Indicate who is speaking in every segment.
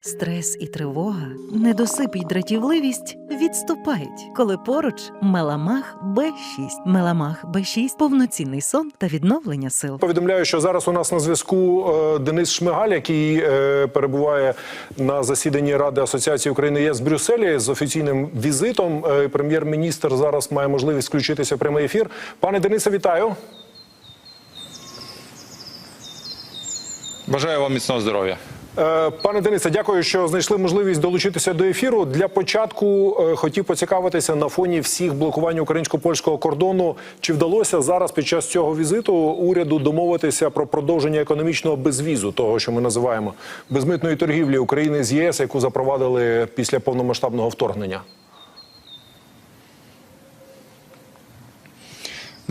Speaker 1: Стрес і тривога, недосип і дратівливість відступають, коли поруч Меламах Б6. Меламах Б6 – повноцінний сон та відновлення сил.
Speaker 2: Повідомляю, що зараз у нас на зв'язку е, Денис Шмигаль, який е, перебуває на засіданні Ради Асоціації України ЄС в Брюсселі з офіційним візитом. Е, Прем'єр-міністр зараз має можливість включитися в прямий ефір. Пане Денисе, вітаю.
Speaker 3: Бажаю вам міцного здоров'я.
Speaker 2: Е, Пане Денисе, дякую, що знайшли можливість долучитися до ефіру. Для початку е, хотів поцікавитися на фоні всіх блокувань українсько-польського кордону. Чи вдалося зараз під час цього візиту уряду домовитися про продовження економічного безвізу, того що ми називаємо безмитної торгівлі України з ЄС, яку запровадили після повномасштабного вторгнення?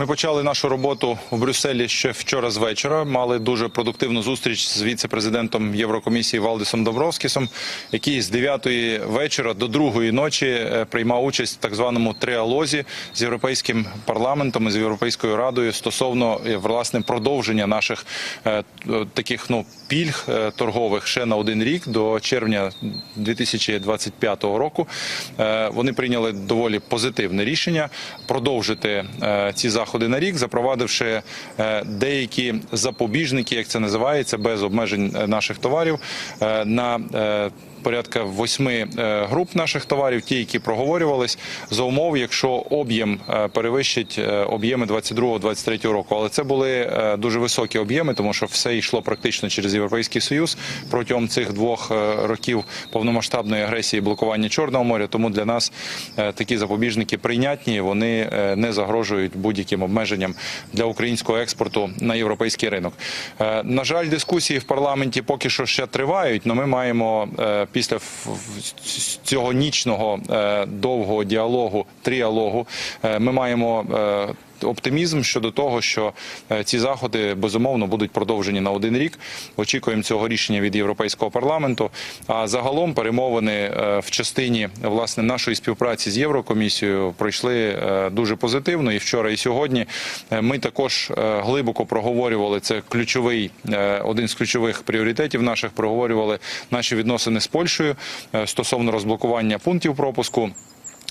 Speaker 3: Ми почали нашу роботу в Брюсселі ще вчора з вечора. Мали дуже продуктивну зустріч з віце-президентом Єврокомісії Валдисом Добровскісом, який з 9 вечора до 2 ночі е, приймав участь в так званому триалозі з європейським парламентом і з європейською радою стосовно е, власне продовження наших е, таких ну пільг торгових ще на один рік до червня 2025 року. Вони прийняли доволі позитивне рішення продовжити ці заходи на рік, запровадивши е, деякі запобіжники, як це називається, без обмежень е, наших товарів е, на Порядка восьми е, груп наших товарів, ті, які проговорювались, за умов, якщо об'єм е, перевищить е, об'єми 22-23 року. Але це були дуже високі об'єми, тому що все йшло практично через європейський союз протягом цих двох років повномасштабної агресії і блокування Чорного моря. Тому для нас такі запобіжники прийнятні. Вони не загрожують будь-яким обмеженням для українського експорту на європейський ринок. На жаль, дискусії в парламенті поки що ще тривають. але ми маємо після цього нічного е, довгого діалогу, тріалогу, е, ми маємо. Оптимізм щодо того, що е, ці заходи безумовно будуть продовжені на один рік. Очікуємо цього рішення від європейського парламенту. А загалом перемовини е, в частині власне нашої співпраці з Єврокомісією пройшли е, дуже позитивно. І вчора, і сьогодні ми також глибоко проговорювали це ключовий один з ключових пріоритетів наших. Проговорювали наші відносини з Польщею стосовно розблокування пунктів пропуску.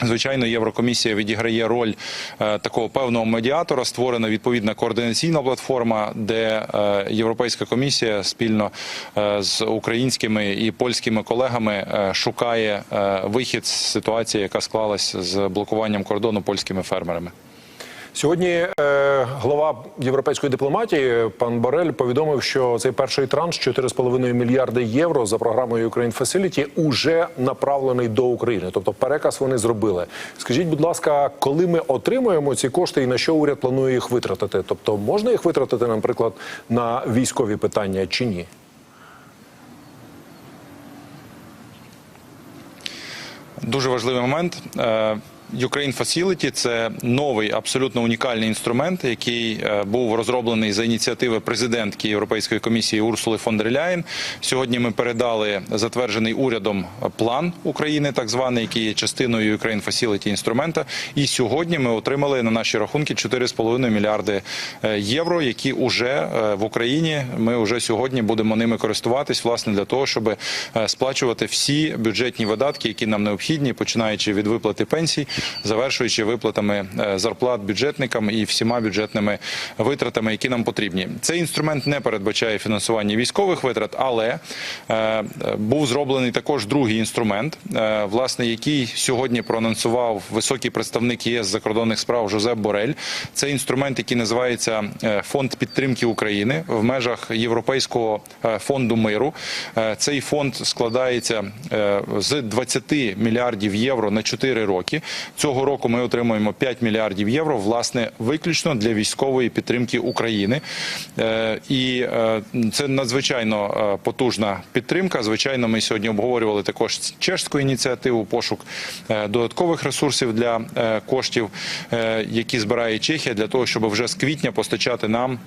Speaker 3: Звичайно, Єврокомісія відіграє роль е, такого певного медіатора. Створена відповідна координаційна платформа, де е, Європейська комісія спільно е, з українськими і польськими колегами шукає вихід з ситуації, яка склалась з блокуванням кордону польськими фермерами.
Speaker 2: Сьогодні е, глава європейської дипломатії пан Борель повідомив, що цей перший транш 4,5 мільярди євро за програмою Ukraine Facility уже направлений до України. Тобто переказ вони зробили. Скажіть, будь ласка, коли ми отримуємо ці кошти і на що уряд планує їх витратити? Тобто можна їх витратити, наприклад, на військові питання чи ні?
Speaker 3: Дуже важливий момент. Ukraine Facility – це новий абсолютно унікальний інструмент, який е, був розроблений за ініціативи президентки Європейської комісії Урсули фон дер Ляєн. Сьогодні ми передали затверджений урядом план України, так званий, який є частиною Ukraine Facility інструмента. І сьогодні ми отримали на наші рахунки 4,5 мільярди е, євро, які вже е, в Україні ми вже сьогодні будемо ними користуватись, власне, для того, щоб сплачувати всі бюджетні видатки, які нам необхідні, починаючи від виплати пенсій, завершуючи виплатами е, зарплат бюджетникам і всіма бюджетними витратами, які нам потрібні. Цей інструмент не передбачає фінансування військових витрат, але е, був зроблений також другий інструмент, е, власне, який сьогодні проанонсував високий представник ЄС закордонних справ Жозеп Борель. Це інструмент, який називається Фонд підтримки України в межах Європейського фонду миру. Цей фонд складається з 20 мільярдів євро на 4 роки. Цього року ми отримуємо 5 мільярдів євро, власне, виключно для військової підтримки України. Е, І е, це надзвичайно е, потужна підтримка. Звичайно, ми сьогодні обговорювали також чешську ініціативу, пошук додаткових ресурсів для коштів, які збирає Чехія, для того, щоб вже з квітня постачати нам.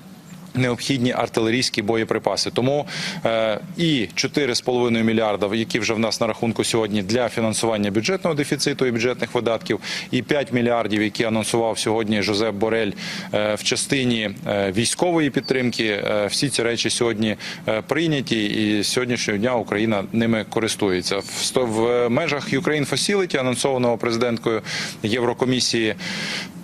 Speaker 3: Необхідні артилерійські боєприпаси, тому е, і 4,5 мільярда, які вже в нас на рахунку сьогодні для фінансування бюджетного дефіциту і бюджетних видатків, і 5 мільярдів, які анонсував сьогодні Жозеп Борель е, в частині е, військової підтримки. Е, всі ці речі сьогодні е, прийняті, і сьогоднішнього дня Україна ними користується. В, в межах Ukraine Facility, анонсованого президенткою Єврокомісії.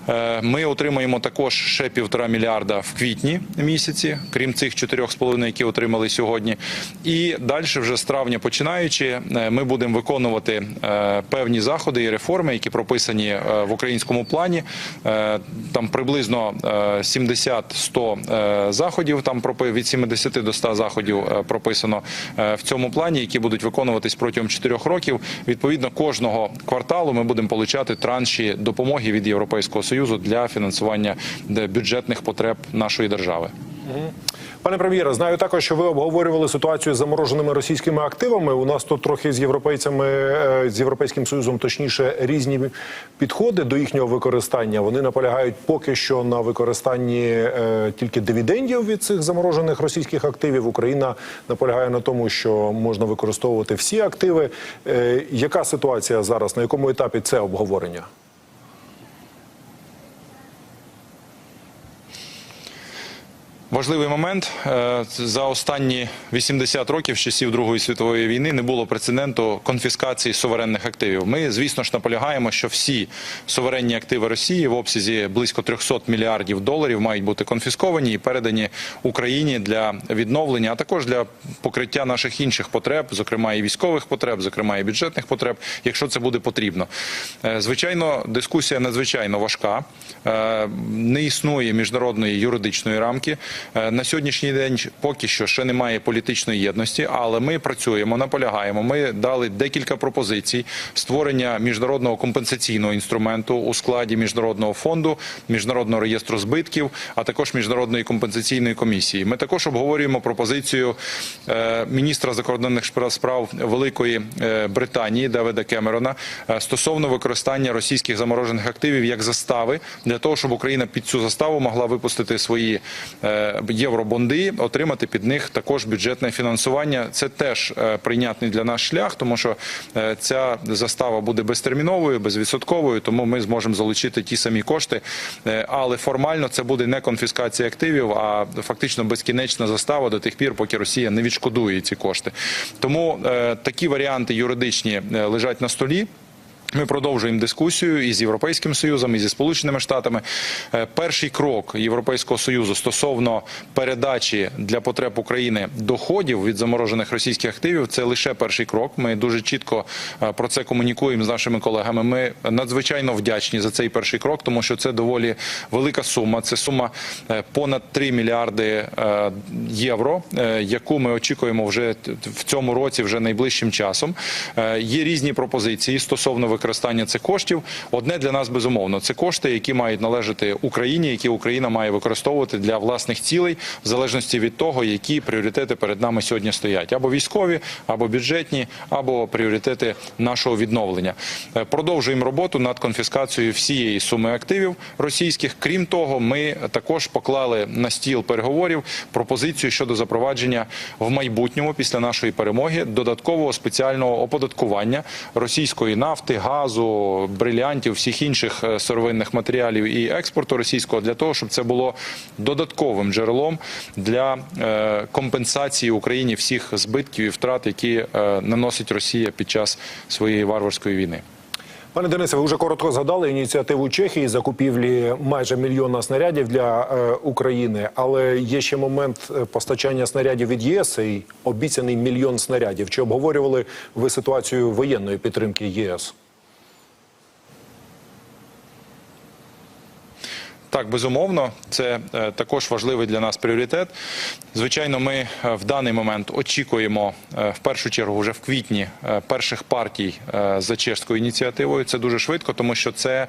Speaker 3: Е, Ми отримаємо також ще півтора мільярда в квітні місяці, крім цих 4,5, які отримали сьогодні. І далі, вже з травня починаючи, е, ми будемо виконувати е, певні заходи і реформи, які прописані в українському плані. Там приблизно е, 70-100 е, заходів. Там від 70 до 100 заходів прописано в цьому плані, які будуть виконуватись протягом 4 років. Відповідно, кожного кварталу ми будемо получати транші допомоги від Європейського союзу для фінансування бюджетних потреб нашої держави.
Speaker 2: Пане прем'єре, знаю також, що ви обговорювали ситуацію з замороженими російськими активами. У нас тут трохи з європейцями, е, з європейським союзом, точніше, різні підходи до їхнього використання. Вони наполягають поки що на використанні е, тільки дивідендів від цих заморожених російських активів. Україна наполягає на тому, що можна використовувати всі активи. Е, Яка ситуація зараз? На якому етапі це обговорення?
Speaker 3: Важливий момент Е, за останні 80 років з часів Другої світової війни не було прецеденту конфіскації суверенних активів. Ми, звісно ж, наполягаємо, що всі суверенні активи Росії в обсязі близько 300 мільярдів доларів мають бути конфісковані і передані Україні для відновлення, а також для покриття наших інших потреб, зокрема і військових потреб, зокрема і бюджетних потреб, якщо це буде потрібно. Е, Звичайно, дискусія надзвичайно важка. Е, Не існує міжнародної юридичної рамки. Е, На сьогоднішній день поки що ще немає політичної єдності, але ми працюємо, наполягаємо. Ми дали декілька пропозицій створення міжнародного компенсаційного інструменту у складі міжнародного фонду, міжнародного реєстру збитків, а також міжнародної компенсаційної комісії. Ми також обговорюємо пропозицію е, міністра закордонних справ Великої е, Британії Девида Кемерона стосовно використання російських заморожених активів як застави для того, щоб Україна під цю заставу могла випустити свої євробонди, отримати під них також бюджетне фінансування. Це теж е, прийнятний для нас шлях, тому що е, ця застава буде безтерміновою, безвідсотковою, тому ми зможемо залучити ті самі кошти. Е, Але формально це буде не конфіскація активів, а фактично безкінечна застава до тих пір, поки Росія не відшкодує ці кошти. Тому е, такі варіанти юридичні е, лежать на столі. Ми продовжуємо дискусію із Європейським Союзом, і зі Сполученими Штатами. Е, Перший крок Європейського Союзу стосовно передачі для потреб України доходів від заморожених російських активів це лише перший крок. Ми дуже чітко е, про це комунікуємо з нашими колегами. Ми надзвичайно вдячні за цей перший крок, тому що це доволі велика сума. Це сума е, понад 3 мільярди євро, яку ми очікуємо вже в цьому році, вже найближчим часом. Є різні пропозиції стосовно використання цих коштів. Одне для нас безумовно це кошти, які мають належати Україні, які Україна має використовувати для власних цілей, в залежності від того, які пріоритети перед нами сьогодні стоять, або військові, або бюджетні, або пріоритети нашого відновлення. Е, Продовжуємо роботу над конфіскацією всієї суми активів російських. Крім того, ми також поклали на стіл переговорів пропозицію щодо запровадження в майбутньому після нашої перемоги додаткового спеціального оподаткування російської нафти, газу, брилянтів, всіх інших е, сировинних матеріалів і експорту російського для того, щоб це було додатковим джерелом для е, компенсації Україні всіх збитків і втрат, які е, наносить Росія під час своєї варварської війни.
Speaker 2: Пане Денисе, ви вже коротко згадали ініціативу Чехії закупівлі майже мільйона снарядів для е, України, але є ще момент постачання снарядів від ЄС і обіцяний мільйон снарядів. Чи обговорювали ви ситуацію воєнної підтримки ЄС?
Speaker 3: Так, безумовно, це е, також важливий для нас пріоритет. Звичайно, ми е, в даний момент очікуємо е, в першу чергу вже в квітні перших партій за чешською ініціативою. Це дуже швидко, тому що це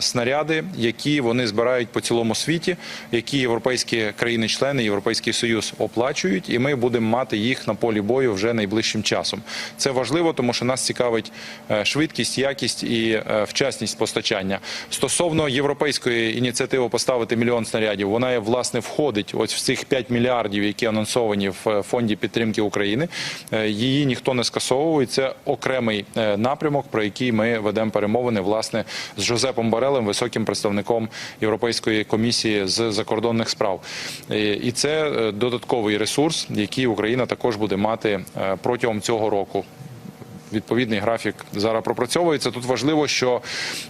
Speaker 3: снаряди, які вони збирають по цілому світі, які європейські країни-члени, Європейський Союз оплачують, і ми будемо мати їх на полі бою вже найближчим часом. Це важливо, тому що нас цікавить швидкість, якість і вчасність постачання. Стосовно європейської ініціативи. Ініціативу поставити мільйон снарядів, вона власне входить ось в цих 5 мільярдів, які анонсовані в е, фонді підтримки України. Е, Її ніхто не скасовує. Це окремий е, напрямок, про який ми ведемо перемовини власне з Жозепом Барелем, високим представником Європейської комісії з закордонних справ. І це додатковий ресурс, який Україна також буде мати протягом цього року відповідний графік зараз пропрацьовується. Тут важливо, що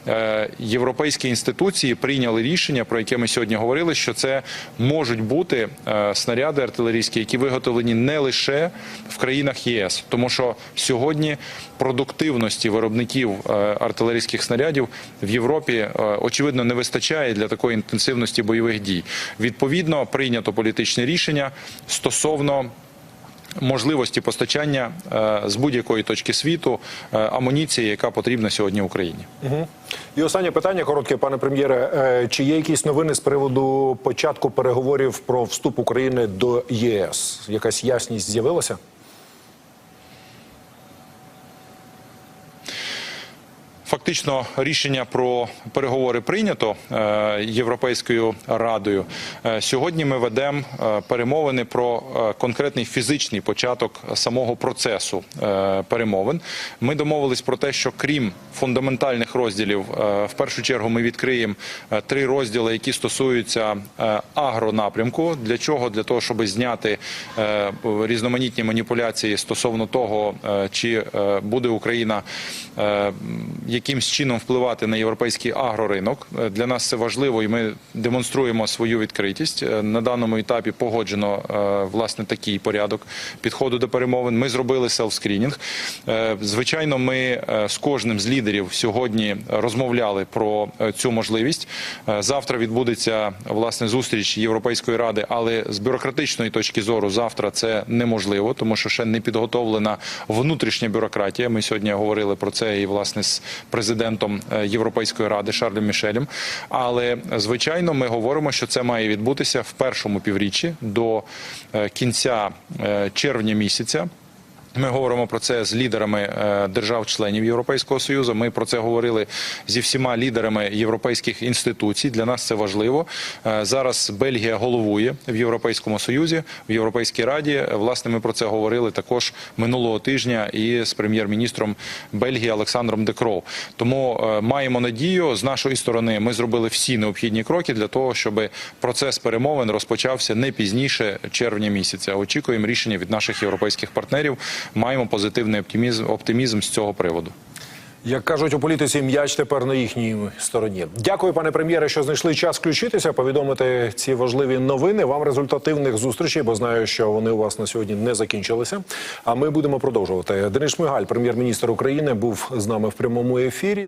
Speaker 3: е, європейські інституції прийняли рішення, про яке ми сьогодні говорили, що це можуть бути е, снаряди артилерійські, які виготовлені не лише в країнах ЄС, тому що сьогодні продуктивності виробників е, артилерійських снарядів в Європі очевидно не вистачає для такої інтенсивності бойових дій. Відповідно, прийнято політичне рішення стосовно можливості постачання е, з будь-якої точки світу е, амуніції, яка потрібна сьогодні Україні.
Speaker 2: І останнє питання, коротке, пане прем'єре. Е, Чи є якісь новини з приводу початку переговорів про вступ України до ЄС? Якась ясність з'явилася?
Speaker 3: Фактично рішення про переговори прийнято е, Європейською радою. Е, Сьогодні ми ведемо е, перемовини про конкретний фізичний початок самого процесу перемовин. Ми домовились про те, що крім фундаментальних розділів, в першу чергу ми відкриємо три розділи, які стосуються агронапрямку. Для чого? Для того, щоб зняти різноманітні маніпуляції стосовно того, чи буде Україна якимсь чином впливати на європейський агроринок. Е, Для нас це важливо, і ми демонструємо свою відкритість. Е, На даному етапі погоджено е, власне такий порядок підходу до перемовин. Ми зробили селф-скрінінг. Звичайно, ми з кожним з лідерів сьогодні розмовляли про цю можливість. Завтра відбудеться власне зустріч Європейської ради, але з бюрократичної точки зору завтра це неможливо, тому що ще не підготовлена внутрішня бюрократія. Ми сьогодні говорили про це і власне з президентом е, Європейської ради Шарлем Мішелем. Але звичайно, ми говоримо, що це має відбутися в першому півріччі до е, кінця е, червня місяця. Ми говоримо про це з лідерами е, держав-членів Європейського союзу. Ми про це говорили зі всіма лідерами європейських інституцій. Для нас це важливо. Е, Зараз Бельгія головує в Європейському Союзі, в Європейській раді. Власне, ми про це говорили також минулого тижня і з прем'єр-міністром Бельгії Олександром Декроу. Тому е, маємо надію з нашої сторони. Ми зробили всі необхідні кроки для того, щоб процес перемовин розпочався не пізніше червня місяця. Очікуємо рішення від наших європейських партнерів. Маємо позитивний оптимізм, оптимізм з цього приводу.
Speaker 2: Як кажуть у політиці, м'яч тепер на їхній стороні. Дякую, пане прем'єре, що знайшли час включитися, повідомити ці важливі новини. Вам результативних зустрічей, бо знаю, що вони у вас на сьогодні не закінчилися. А ми будемо продовжувати. Денис Шмигаль, прем'єр-міністр України, був з нами в прямому ефірі.